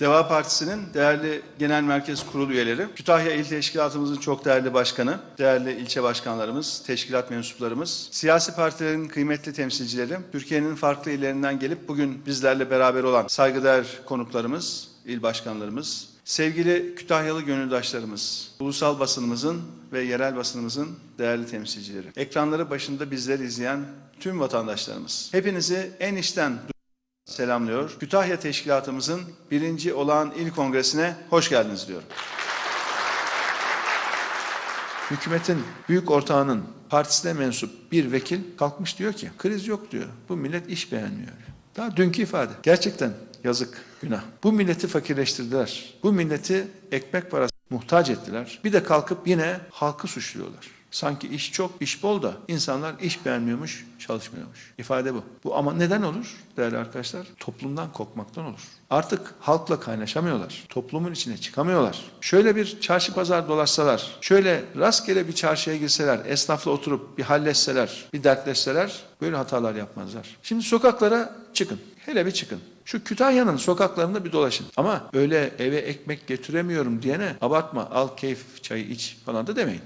Deva Partisi'nin değerli genel merkez kurulu üyeleri, Kütahya İl Teşkilatımızın çok değerli başkanı, değerli ilçe başkanlarımız, teşkilat mensuplarımız, siyasi partilerin kıymetli temsilcileri, Türkiye'nin farklı illerinden gelip bugün bizlerle beraber olan saygıdeğer konuklarımız, il başkanlarımız, sevgili Kütahyalı gönüldaşlarımız, ulusal basınımızın ve yerel basınımızın değerli temsilcileri, ekranları başında bizleri izleyen tüm vatandaşlarımız, hepinizi en içten selamlıyor. Kütahya Teşkilatımızın birinci olağan il kongresine hoş geldiniz diyorum. Hükümetin büyük ortağının partisine mensup bir vekil kalkmış diyor ki kriz yok diyor. Bu millet iş beğenmiyor. Daha dünkü ifade. Gerçekten yazık, günah. Bu milleti fakirleştirdiler. Bu milleti ekmek parası muhtaç ettiler. Bir de kalkıp yine halkı suçluyorlar. Sanki iş çok, iş bol da insanlar iş beğenmiyormuş, çalışmıyormuş. İfade bu. Bu ama neden olur değerli arkadaşlar? Toplumdan kopmaktan olur. Artık halkla kaynaşamıyorlar. Toplumun içine çıkamıyorlar. Şöyle bir çarşı pazar dolaşsalar, şöyle rastgele bir çarşıya girseler, esnafla oturup bir halletseler, bir dertleşseler böyle hatalar yapmazlar. Şimdi sokaklara çıkın. Hele bir çıkın. Şu Kütahya'nın sokaklarında bir dolaşın. Ama öyle eve ekmek getiremiyorum diyene abartma al keyif çayı iç falan da demeyin.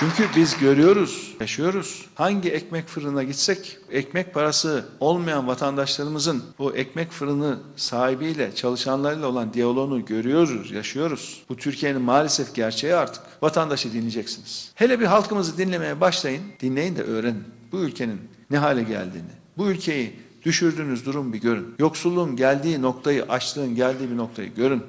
Çünkü biz görüyoruz, yaşıyoruz. Hangi ekmek fırına gitsek ekmek parası olmayan vatandaşlarımızın bu ekmek fırını sahibiyle, çalışanlarıyla olan diyaloğunu görüyoruz, yaşıyoruz. Bu Türkiye'nin maalesef gerçeği artık. Vatandaşı dinleyeceksiniz. Hele bir halkımızı dinlemeye başlayın, dinleyin de öğrenin. Bu ülkenin ne hale geldiğini, bu ülkeyi düşürdüğünüz durum bir görün. Yoksulluğun geldiği noktayı, açlığın geldiği bir noktayı görün.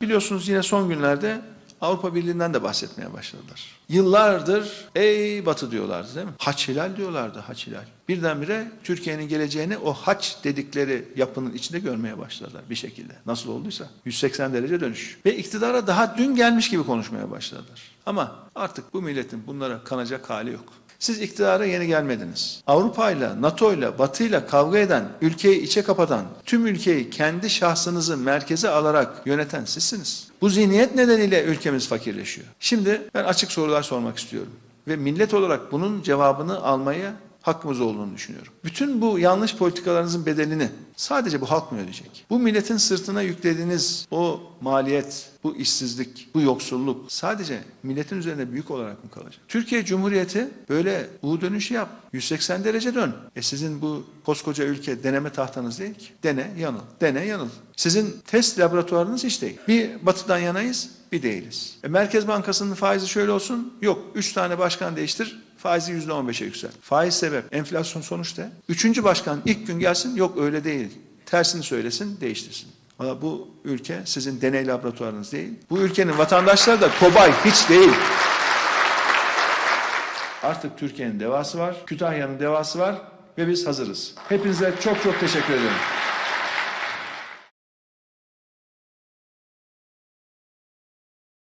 Biliyorsunuz yine son günlerde Avrupa Birliği'nden de bahsetmeye başladılar. Yıllardır ey batı diyorlardı değil mi? Haç hilal diyorlardı haç hilal. Birdenbire Türkiye'nin geleceğini o haç dedikleri yapının içinde görmeye başladılar bir şekilde. Nasıl olduysa 180 derece dönüş. Ve iktidara daha dün gelmiş gibi konuşmaya başladılar. Ama artık bu milletin bunlara kanacak hali yok. Siz iktidara yeni gelmediniz. Avrupa ile, NATO ile, Batı ile kavga eden, ülkeyi içe kapatan, tüm ülkeyi kendi şahsınızı merkeze alarak yöneten sizsiniz. Bu zihniyet nedeniyle ülkemiz fakirleşiyor. Şimdi ben açık sorular sormak istiyorum. Ve millet olarak bunun cevabını almaya hakkımız olduğunu düşünüyorum. Bütün bu yanlış politikalarınızın bedelini sadece bu halk mı ödeyecek? Bu milletin sırtına yüklediğiniz o maliyet, bu işsizlik, bu yoksulluk sadece milletin üzerinde büyük olarak mı kalacak? Türkiye Cumhuriyeti böyle U dönüşü yap, 180 derece dön. E sizin bu koskoca ülke deneme tahtanız değil ki. Dene, yanıl, dene, yanıl. Sizin test laboratuvarınız hiç değil. Bir batıdan yanayız, bir değiliz. E Merkez Bankası'nın faizi şöyle olsun, yok 3 tane başkan değiştir, Faizi yüzde on beşe yüksel. Faiz sebep, enflasyon sonuçta. Üçüncü başkan ilk gün gelsin, yok öyle değil. Tersini söylesin, değiştirsin. Ama bu ülke sizin deney laboratuvarınız değil. Bu ülkenin vatandaşları da kobay hiç değil. Artık Türkiye'nin devası var, Kütahya'nın devası var ve biz hazırız. Hepinize çok çok teşekkür ederim.